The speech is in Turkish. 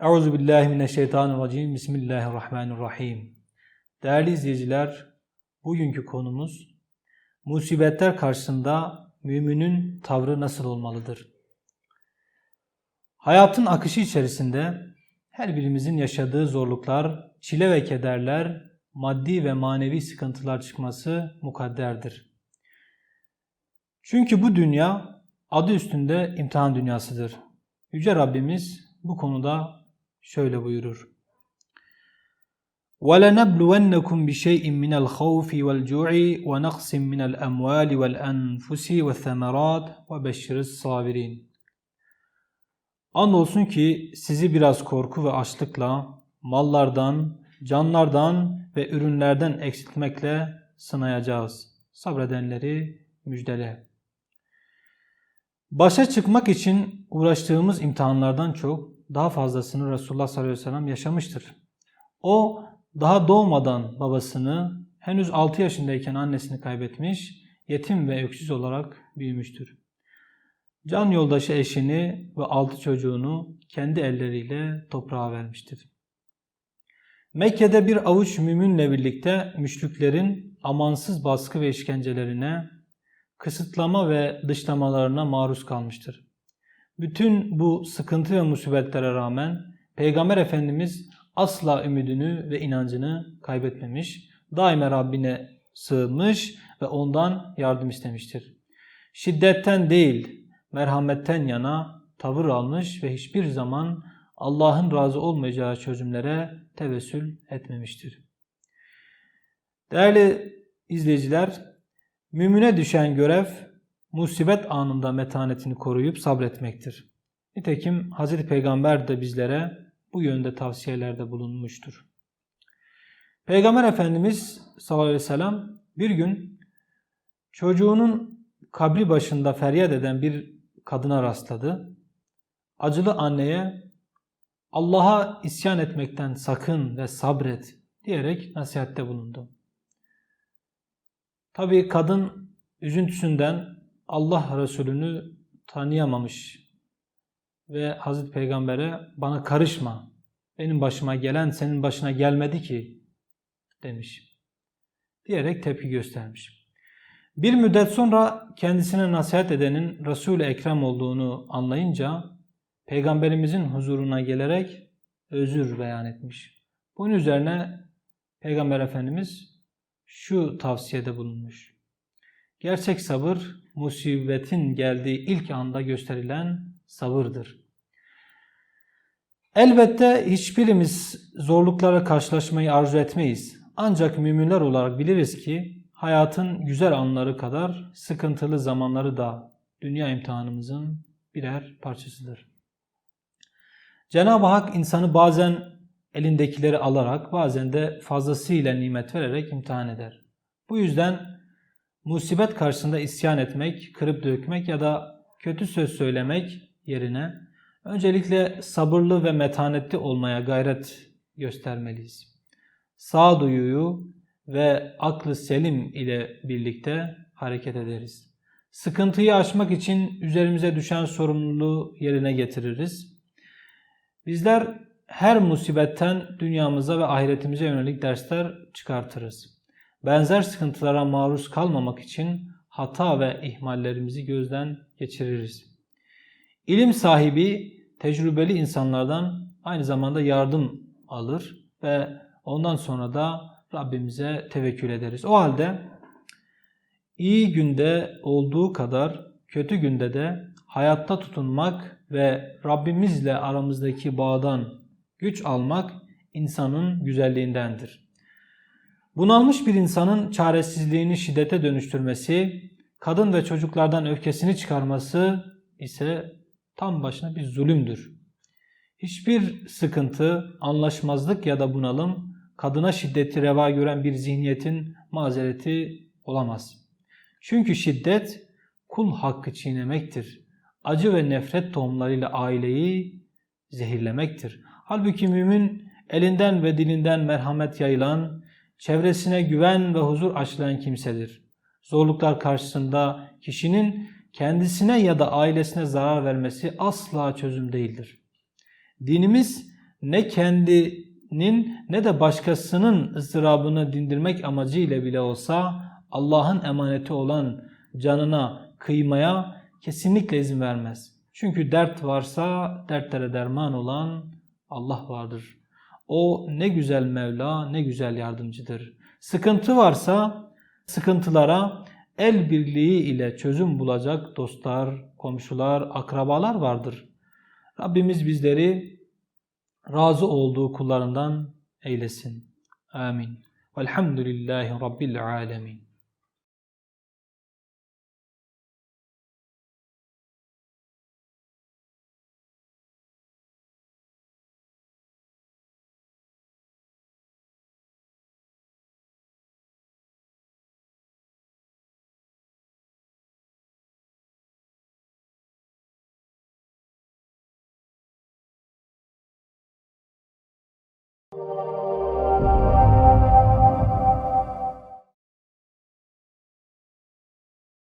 Euzu billahi mineşşeytanirracim. Bismillahirrahmanirrahim. Değerli izleyiciler, bugünkü konumuz musibetler karşısında müminin tavrı nasıl olmalıdır? Hayatın akışı içerisinde her birimizin yaşadığı zorluklar, çile ve kederler, maddi ve manevi sıkıntılar çıkması mukadderdir. Çünkü bu dünya adı üstünde imtihan dünyasıdır. Yüce Rabbimiz bu konuda şöyle buyurur. وَلَنَبْلُوَنَّكُمْ بِشَيْءٍ مِنَ الْخَوْفِ وَالْجُوعِ وَنَقْصٍ مِنَ الْأَمْوَالِ وَالْأَنْفُسِ وَالثَّمَرَاتِ وَبَشِّرِ الصَّابِرِينَ Andolsun ki sizi biraz korku ve açlıkla, mallardan, canlardan ve ürünlerden eksiltmekle sınayacağız. Sabredenleri müjdele. Başa çıkmak için uğraştığımız imtihanlardan çok daha fazlasını Resulullah sallallahu aleyhi ve sellem yaşamıştır. O daha doğmadan babasını, henüz 6 yaşındayken annesini kaybetmiş, yetim ve öksüz olarak büyümüştür. Can yoldaşı eşini ve altı çocuğunu kendi elleriyle toprağa vermiştir. Mekke'de bir avuç müminle birlikte müşriklerin amansız baskı ve işkencelerine, kısıtlama ve dışlamalarına maruz kalmıştır. Bütün bu sıkıntı ve musibetlere rağmen Peygamber Efendimiz asla ümidini ve inancını kaybetmemiş, daima Rabbine sığınmış ve ondan yardım istemiştir. Şiddetten değil, merhametten yana tavır almış ve hiçbir zaman Allah'ın razı olmayacağı çözümlere tevessül etmemiştir. Değerli izleyiciler, mümine düşen görev musibet anında metanetini koruyup sabretmektir. Nitekim Hz. Peygamber de bizlere bu yönde tavsiyelerde bulunmuştur. Peygamber Efendimiz sallallahu aleyhi ve sellem bir gün çocuğunun kabri başında feryat eden bir kadına rastladı. Acılı anneye Allah'a isyan etmekten sakın ve sabret diyerek nasihatte bulundu. Tabi kadın üzüntüsünden Allah Resulü'nü tanıyamamış ve Hazreti Peygamber'e bana karışma, benim başıma gelen senin başına gelmedi ki demiş. Diyerek tepki göstermiş. Bir müddet sonra kendisine nasihat edenin Resul-i Ekrem olduğunu anlayınca Peygamberimizin huzuruna gelerek özür beyan etmiş. Bunun üzerine Peygamber Efendimiz şu tavsiyede bulunmuş. Gerçek sabır musibetin geldiği ilk anda gösterilen sabırdır. Elbette hiçbirimiz zorluklara karşılaşmayı arzu etmeyiz. Ancak müminler olarak biliriz ki hayatın güzel anları kadar sıkıntılı zamanları da dünya imtihanımızın birer parçasıdır. Cenab-ı Hak insanı bazen elindekileri alarak bazen de fazlasıyla nimet vererek imtihan eder. Bu yüzden musibet karşısında isyan etmek, kırıp dökmek ya da kötü söz söylemek yerine öncelikle sabırlı ve metanetli olmaya gayret göstermeliyiz. Sağduyuyu ve aklı selim ile birlikte hareket ederiz. Sıkıntıyı aşmak için üzerimize düşen sorumluluğu yerine getiririz. Bizler her musibetten dünyamıza ve ahiretimize yönelik dersler çıkartırız. Benzer sıkıntılara maruz kalmamak için hata ve ihmallerimizi gözden geçiririz. İlim sahibi, tecrübeli insanlardan aynı zamanda yardım alır ve ondan sonra da Rabbimize tevekkül ederiz. O halde iyi günde olduğu kadar kötü günde de hayatta tutunmak ve Rabbimizle aramızdaki bağdan güç almak insanın güzelliğindendir. Bunalmış bir insanın çaresizliğini şiddete dönüştürmesi, kadın ve çocuklardan öfkesini çıkarması ise tam başına bir zulümdür. Hiçbir sıkıntı, anlaşmazlık ya da bunalım kadına şiddeti reva gören bir zihniyetin mazereti olamaz. Çünkü şiddet kul hakkı çiğnemektir. Acı ve nefret tohumlarıyla aileyi zehirlemektir. Halbuki mümin elinden ve dilinden merhamet yayılan, çevresine güven ve huzur aşılayan kimsedir. Zorluklar karşısında kişinin kendisine ya da ailesine zarar vermesi asla çözüm değildir. Dinimiz ne kendinin ne de başkasının ızdırabını dindirmek amacıyla bile olsa Allah'ın emaneti olan canına kıymaya kesinlikle izin vermez. Çünkü dert varsa dertlere derman olan Allah vardır. O ne güzel Mevla, ne güzel yardımcıdır. Sıkıntı varsa sıkıntılara el birliği ile çözüm bulacak dostlar, komşular, akrabalar vardır. Rabbimiz bizleri razı olduğu kullarından eylesin. Amin. Velhamdülillahi Rabbil alemin.